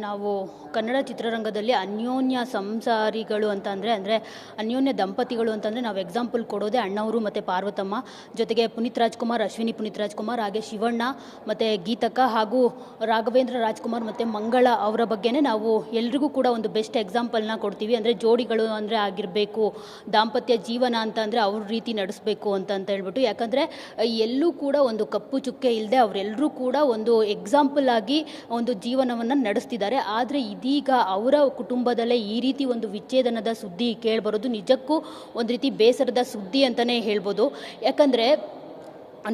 ನಾವು ಕನ್ನಡ ಚಿತ್ರರಂಗದಲ್ಲಿ ಅನ್ಯೋನ್ಯ ಸಂಸಾರಿಗಳು ಅಂತ ಅಂದರೆ ಅಂದರೆ ಅನ್ಯೋನ್ಯ ದಂಪತಿಗಳು ಅಂತಂದರೆ ನಾವು ಎಕ್ಸಾಂಪಲ್ ಕೊಡೋದೇ ಅಣ್ಣವರು ಮತ್ತು ಪಾರ್ವತಮ್ಮ. ಜೊತೆಗೆ ಪುನೀತ್ ರಾಜ್ಕುಮಾರ್, ಅಶ್ವಿನಿ ಪುನೀತ್ ರಾಜ್ಕುಮಾರ್, ಹಾಗೆ ಶಿವಣ್ಣ ಮತ್ತು ಗೀತಕ್ಕ ಹಾಗೂ ರಾಘವೇಂದ್ರ ರಾಜ್ಕುಮಾರ್ ಮತ್ತು ಮಂಗಳ ಅವರ ಬಗ್ಗೆನೇ ನಾವು ಎಲ್ರಿಗೂ ಕೂಡ ಒಂದು ಬೆಸ್ಟ್ ಎಕ್ಸಾಂಪಲ್ನ ಕೊಡ್ತೀವಿ. ಅಂದರೆ ಜೋಡಿಗಳು ಅಂದರೆ ಆಗಿರಬೇಕು, ದಾಂಪತ್ಯ ಜೀವನ ಅಂತ ಅಂದರೆ ಅವ್ರ ರೀತಿ ನಡೆಸಬೇಕು ಅಂತ ಅಂತ ಹೇಳ್ಬಿಟ್ಟು. ಯಾಕಂದರೆ ಎಲ್ಲೂ ಕೂಡ ಒಂದು ಕಪ್ಪು ಚುಕ್ಕೆ ಇಲ್ಲದೆ ಅವರೆಲ್ಲರೂ ಕೂಡ ಒಂದು ಎಕ್ಸಾಂಪಲ್ ಆಗಿ ಒಂದು ಜೀವನವನ್ನು ನಡೆಸ್ತಿದ್ದಾರೆ. ಆದರೆ ಇದೀಗ ಅವರ ಕುಟುಂಬದಲ್ಲೇ ಈ ರೀತಿ ಒಂದು ವಿಚ್ಛೇದನದ ಸುದ್ದಿ ಕೇಳಿಬರೋದು ನಿಜಕ್ಕೂ ಒಂದು ರೀತಿ ಬೇಸರದ ಸುದ್ದಿ ಅಂತಲೇ ಹೇಳ್ಬೋದು. ಯಾಕಂದರೆ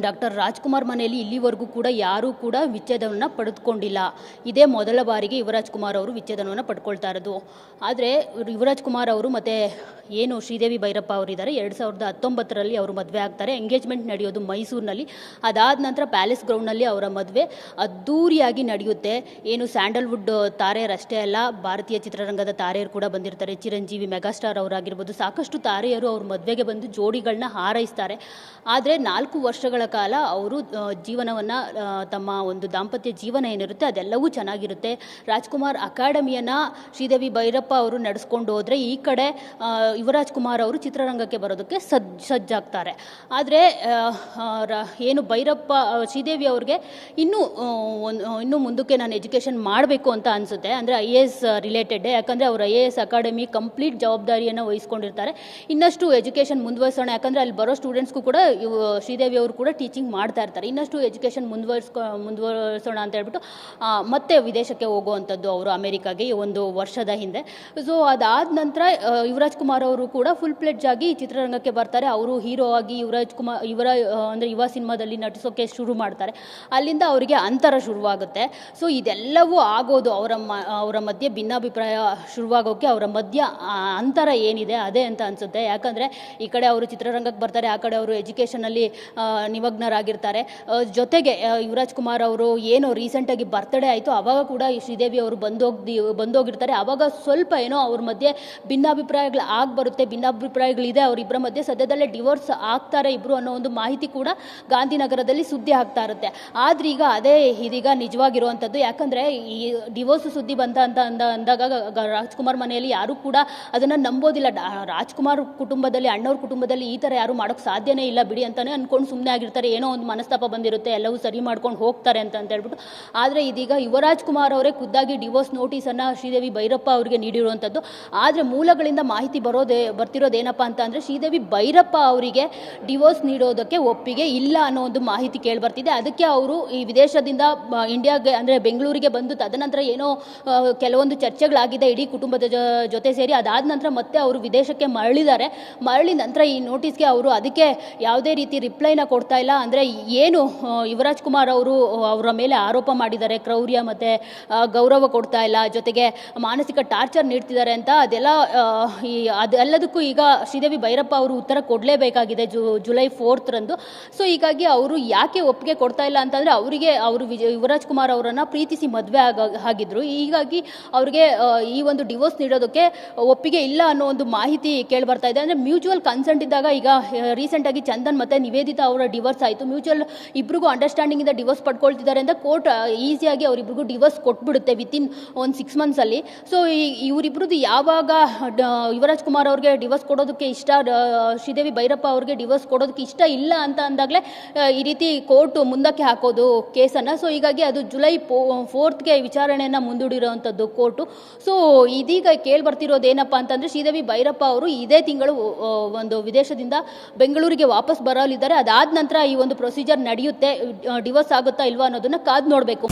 ಡಾಕ್ಟರ್ ರಾಜ್ಕುಮಾರ್ ಮನೆಯಲ್ಲಿ ಇಲ್ಲಿವರೆಗೂ ಕೂಡ ಯಾರೂ ಕೂಡ ವಿಚ್ಛೇದನವನ್ನು ಪಡೆದುಕೊಂಡಿಲ್ಲ. ಇದೇ ಮೊದಲ ಬಾರಿಗೆ ಯುವರಾಜ್ ಕುಮಾರ್ ಅವರು ವಿಚ್ಛೇದನವನ್ನು ಪಡ್ಕೊಳ್ತಾ ಇರೋದು. ಆದರೆ ಯುವರಾಜ್ ಕುಮಾರ್ ಅವರು ಮತ್ತು ಏನು ಶ್ರೀದೇವಿ ಭೈರಪ್ಪ ಅವರಿದ್ದಾರೆ ಎರಡು ಸಾವಿರದ ಹತ್ತೊಂಬತ್ತರಲ್ಲಿ ಅವರು ಮದುವೆ ಆಗ್ತಾರೆ. ಎಂಗೇಜ್ಮೆಂಟ್ ನಡೆಯೋದು ಮೈಸೂರಿನಲ್ಲಿ. ಅದಾದ ನಂತರ ಪ್ಯಾಲೇಸ್ ಗ್ರೌಂಡ್ನಲ್ಲಿ ಅವರ ಮದುವೆ ಅದ್ಧೂರಿಯಾಗಿ ನಡೆಯುತ್ತೆ. ಏನು ಸ್ಯಾಂಡಲ್ವುಡ್ ತಾರೆಯರಷ್ಟೇ ಅಲ್ಲ, ಭಾರತೀಯ ಚಿತ್ರರಂಗದ ತಾರೆಯರು ಕೂಡ ಬಂದಿರ್ತಾರೆ. ಚಿರಂಜೀವಿ ಮೆಗಾಸ್ಟಾರ್ ಅವರಾಗಿರ್ಬೋದು. ಸಾಕಷ್ಟು ತಾರೆಯರು ಅವ್ರ ಮದುವೆಗೆ ಬಂದು ಜೋಡಿಗಳನ್ನ ಹಾರೈಸ್ತಾರೆ. ಆದರೆ ನಾಲ್ಕು ವರ್ಷಗಳ ಕಾಲ ಅವರು ಜೀವನವನ್ನು ತಮ್ಮ ಒಂದು ದಾಂಪತ್ಯ ಜೀವನ ಏನಿರುತ್ತೆ ಅದೆಲ್ಲವೂ ಚೆನ್ನಾಗಿರುತ್ತೆ. ರಾಜ್ಕುಮಾರ್ ಅಕಾಡೆಮಿಯನ್ನು ಶ್ರೀದೇವಿ ಭೈರಪ್ಪ ಅವರು ನಡೆಸ್ಕೊಂಡು ಹೋದರೆ ಈ ಕಡೆ ಯುವರಾಜ್ ಕುಮಾರ್ ಅವರು ಚಿತ್ರರಂಗಕ್ಕೆ ಬರೋದಕ್ಕೆ ಸಜ್ ಸಜ್ಜಾಗ್ತಾರೆ. ಆದರೆ ಏನು ಭೈರಪ್ಪ ಶ್ರೀದೇವಿ ಅವ್ರಿಗೆ ಇನ್ನೂ ಇನ್ನೂ ಮುಂದಕ್ಕೆ ನಾನು ಎಜುಕೇಷನ್ ಮಾಡಬೇಕು ಅಂತ ಅನಿಸುತ್ತೆ. ಅಂದರೆ ಐ ಎ ಎಸ್ ರಿಲೇಟೆಡ್, ಯಾಕಂದರೆ ಅವರು I A S academy complete ಜವಾಬ್ದಾರಿಯನ್ನು ವಹಿಸ್ಕೊಂಡಿರ್ತಾರೆ. ಇನ್ನಷ್ಟು ಎಜುಕೇಷನ್ ಮುಂದುವರಿಸೋಣ, ಯಾಕಂದರೆ ಅಲ್ಲಿ ಬರೋ ಸ್ಟೂಡೆಂಟ್ಸ್ಗೂ ಕೂಡ ಇವು, ಶ್ರೀದೇವಿ ಅವರು ಕೂಡ ಟೀಚಿಂಗ್ ಮಾಡ್ತಾ ಇರ್ತಾರೆ. ಇನ್ನಷ್ಟು ಎಜುಕೇಷನ್ ಮುಂದುವರಿಸ್ಕೊ, ಮುಂದುವರಿಸೋಣ ಅಂತ ಹೇಳ್ಬಿಟ್ಟು ಮತ್ತೆ ವಿದೇಶಕ್ಕೆ ಹೋಗುವಂಥದ್ದು ಅವರು ಅಮೆರಿಕಾಗೆ ಈ ಒಂದು ವರ್ಷದ ಹಿಂದೆ. ಸೊ ಅದಾದ ನಂತರ ಯುವರಾಜ್ ಕುಮಾರ್ ಅವರು ಕೂಡ ಫುಲ್ ಪ್ಲೆಡ್ಜ್ ಆಗಿ ಚಿತ್ರರಂಗಕ್ಕೆ ಬರ್ತಾರೆ. ಅವರು ಹೀರೋ ಆಗಿ ಯುವರಾಜ್ ಕುಮಾರ್ ಇವರ ಅಂದರೆ ಯುವ ಸಿನಿಮಾದಲ್ಲಿ ನಟಿಸೋಕೆ ಶುರು ಮಾಡ್ತಾರೆ. ಅಲ್ಲಿಂದ ಅವರಿಗೆ ಅಂತರ ಶುರುವಾಗುತ್ತೆ. ಸೊ ಇದೆಲ್ಲವೂ ಆಗೋದು ಅವರ ಮ, ಅವರ ಮಧ್ಯೆ ಭಿನ್ನಾಭಿಪ್ರಾಯ ಶುರುವಾಗೋಕ್ಕೆ ಅವರ ಮಧ್ಯ ಅಂತರ ಏನಿದೆ, ಅದೇ ಅಂತ ಅನಿಸುತ್ತೆ. ಯಾಕಂದರೆ ಈ ಕಡೆ ಅವರು ಚಿತ್ರರಂಗಕ್ಕೆ ಬರ್ತಾರೆ, ಆ ಕಡೆ ಅವರು ಎಜುಕೇಷನಲ್ಲಿ ನಿಮಗ್ನರಾಗಿರ್ತಾರೆ. ಜೊತೆಗೆ ಯುವರಾಜ್ ಕುಮಾರ್ ಅವರು ಏನೋ ರೀಸೆಂಟಾಗಿ ಬರ್ತ್ಡೇ ಆಯಿತು ಆವಾಗ ಕೂಡ ಶ್ರೀದೇವಿ ಅವರು ಬಂದೋಗಿ ಬಂದೋಗಿರ್ತಾರೆ. ಆವಾಗ ಸ್ವಲ್ಪ ಏನೋ ಅವ್ರ ಮಧ್ಯೆ ಭಿನ್ನಾಭಿಪ್ರಾಯಗಳು ಆಗಿ ಬರುತ್ತೆ, ಭಿನ್ನಾಭಿಪ್ರಾಯಗಳಿದೆ ಅವರಿಬ್ಬರ ಮಧ್ಯೆ ಸದ್ಯದಲ್ಲೇ ಡಿವೋರ್ಸ್ ಆಗ್ತಾರೆ ಇಬ್ಬರು ಅನ್ನೋ ಒಂದು ಮಾಹಿತಿ ಕೂಡ ಗಾಂಧಿನಗರದಲ್ಲಿ ಸುದ್ದಿ ಆಗ್ತಾ ಇರುತ್ತೆ. ಆದ್ರೆ ಈಗ ಅದೇ ಇದೀಗ ನಿಜವಾಗಿರುವಂಥದ್ದು. ಯಾಕಂದರೆ ಈ ಡಿವೋರ್ಸ್ ಸುದ್ದಿ ಬಂತ ಅಂತ ಅಂದ, ಅಂದಾಗ ರಾಜ್ಕುಮಾರ್ ಮನೆಯಲ್ಲಿ ಯಾರೂ ಕೂಡ ಅದನ್ನು ನಂಬೋದಿಲ್ಲ. ರಾಜ್ಕುಮಾರ್ ಕುಟುಂಬದಲ್ಲಿ, ಅಣ್ಣವ್ರ ಕುಟುಂಬದಲ್ಲಿ ಈ ಥರ ಯಾರು ಮಾಡೋಕ್ಕೆ ಸಾಧ್ಯನೇ ಇಲ್ಲ ಬಿಡಿ ಅಂತಾನೆ ಅನ್ಕೊಂಡು ಸುಮ್ಮನೆ ಆಗಿರ್ತಾರೆ. ಏನೋ ಒಂದು ಮನಸ್ತಾಪ ಬಂದಿರುತ್ತೆ, ಎಲ್ಲವೂ ಸರಿ ಮಾಡ್ಕೊಂಡು ಹೋಗ್ತಾರೆ ಅಂತ ಅಂತ ಹೇಳ್ಬಿಟ್ಟು. ಆದರೆ ಇದೀಗ ಯುವರಾಜ್ ಕುಮಾರ್ ಅವರೇ ಖುದ್ದಾಗಿ ಡಿವೋರ್ಸ್ ನೋಟಿಸನ್ನು ಶ್ರೀದೇವಿ ಭೈರಪ್ಪ ಅವರಿಗೆ ನೀಡಿರುವಂಥದ್ದು. ಆದರೆ ಮೂಲಗಳಿಂದ ಮಾಹಿತಿ ಬರೋದೇ ಬರ್ತಿರೋದೇನಪ್ಪ ಅಂತ ಅಂದರೆ, ಶ್ರೀದೇವಿ ಭೈರಪ್ಪ ಅವರಿಗೆ ಡಿವೋರ್ಸ್ ನೀಡೋದಕ್ಕೆ ಒಪ್ಪಿಗೆ ಇಲ್ಲ ಅನ್ನೋ ಒಂದು ಮಾಹಿತಿ ಕೇಳಿ ಬರ್ತಿದೆ ಅದಕ್ಕೆ ಅವರು ಈ ವಿದೇಶದಿಂದ ಇಂಡಿಯಾಗೆ ಅಂದರೆ ಬೆಂಗಳೂರಿಗೆ ಬಂದು ತದನಂತರ ಏನೋ ಕೆಲವೊಂದು ಚರ್ಚೆಗಳಾಗಿದೆ ಇಡೀ ಕುಟುಂಬದ ಜೊತೆ ಸೇರಿ. ಅದಾದ ನಂತರ ಮತ್ತೆ ಅವರು ವಿದೇಶಕ್ಕೆ ಮರಳಿದ್ದಾರೆ. ಮರಳಿ ನಂತರ ಈ ನೋಟಿಸ್ಗೆ ಅವರು ಅದಕ್ಕೆ ಯಾವುದೇ ರೀತಿ ರಿಪ್ಲೈನ ಕೊಡ್ತಾ ಇಲ್ಲ ಅಂದರೆ ಏನು ಯುವರಾಜ್ ಕುಮಾರ್ ಅವರು ಅವರ ಮೇಲೆ ಆರೋಪ ಮಾಡಿದ್ದಾರೆ. ಕ್ರೌರ್ಯ ಮತ್ತು ಗೌರವ ಕೊಡ್ತಾ ಇಲ್ಲ. ಜೊತೆಗೆ ಮಾನಸಿಕ ಟಾರ್ಚರ್ ನೀಡ್ತಿದ್ದಾರೆ ಅಂತ ಅದೆಲ್ಲ ಈ, ಅದೆಲ್ಲದಕ್ಕೂ ಈಗ ಶ್ರೀದೇವಿ ಭೈರಪ್ಪ ಅವರು ಉತ್ತರ ಕೊಡಲೇಬೇಕಾಗಿದೆ ಜು, ಜುಲೈ ಫೋರ್ತ್ರಂದು ಸೊ ಹೀಗಾಗಿ ಅವರು ಯಾಕೆ ಒಪ್ಪಿಗೆ ಕೊಡ್ತಾ ಇಲ್ಲ ಅಂತಂದರೆ ಅವರಿಗೆ, ಅವರು ವಿಜಯ ಯುವರಾಜ್ ಕುಮಾರ್ ಅವರನ್ನು ಪ್ರೀತಿಸಿ ಮದುವೆ ಆಗ, ಆಗಿದ್ರು. ಹೀಗಾಗಿ ಅವ್ರಿಗೆ ಈ ಒಂದು ಡಿವೋರ್ಸ್ ನೀಡೋದಕ್ಕೆ ಒಪ್ಪಿಗೆ ಇಲ್ಲ ಅನ್ನೋ ಒಂದು ಮಾಹಿತಿ ಕೇಳಿ ಬರ್ತಾ ಇದೆ. ಅಂದರೆ ಮ್ಯೂಚುವಲ್ ಕನ್ಸೆಂಟ್ ಇದ್ದಾಗ ಈಗ ರೀಸೆಂಟಾಗಿ ಚಂದನ್ ಮತ್ತು ನಿವೇದಿತಾ ಅವರ ಡಿವೋರ್ಸ್ ಆಯಿತು. ಮ್ಯೂಚುವಲ್ ಅಂಡರ್ಸ್ಟ್ಯಾಂಡಿಂಗ್ ಅಂಡರ್ಸ್ಟ್ಯಾಂಡಿಂಗಿಂದ ಡಿವೋರ್ಸ್ ಪಡ್ಕೊಳ್ತಿದ್ದಾರೆ ಅಂತ ಕೋರ್ಟ್ ಈಸಿಯಾಗಿ ಅವರಿಬ್ರಿಗೂ ಡಿವೋರ್ಸ್ ಕೊಟ್ಬಿಡುತ್ತೆ ವಿತಿನ್ ಒಂದು ಸಿಕ್ಸ್ ಮಂತ್ಸಲ್ಲಿ ಸೊ ಇವರಿಬ್ರದ್ದು ಯಾವಾಗ ಯುವರಾಜ್ ಕುಮಾರ್ ಅವ್ರಿಗೆ ಡಿವೋರ್ಸ್ ಕೊಡೋದಕ್ಕೆ ಇಷ್ಟ ಶ್ರೀದೇವಿ ಭೈರಪ್ಪ ಅವ್ರಿಗೆ ಡಿವೋರ್ಸ್ ಕೊಡೋದಕ್ಕೆ ಇಷ್ಟ ಇಲ್ಲ ಅಂತ ಅಂದಾಗಲೇ ಈ ರೀತಿ ಕೋರ್ಟ್ ಮುಂದಕ್ಕೆ ಹಾಕೋದು ಕೇಸನ್ನು. ಸೊ ಹೀಗಾಗಿ ಅದು ಜುಲೈ ಫೋರ್ತ್ಗೆ ವಿಚಾರಣೆಯನ್ನು ಮುಂದೂಡಿರುವಂಥದ್ದು ಕೋರ್ಟು. ಸೊ ಇದೀಗ ಕೇಳಿ ಬರ್ತಿರೋದು ಏನಪ್ಪ ಅಂತಂದರೆ, ಶ್ರೀದೇವಿ ಭೈರಪ್ಪ ಅವರು ಇದೇ ತಿಂಗಳು ಒಂದು ವಿದೇಶದಿಂದ ಬೆಂಗಳೂರಿಗೆ ವಾಪಸ್ ಬರಲಿದ್ದಾರೆ. ಅದಾದ ನಂತರ ಈ ಒಂದು ಪ್ರೊಸೀಜರ್ ನಡೆಯುತ್ತೆ ಡಿವೋರ್ಸ್ ಆಗುತ್ತಾ ಇಲ್ವಾ ಅನ್ನೋದನ್ನ ಕಾದ್ ನೋಡಬೇಕು.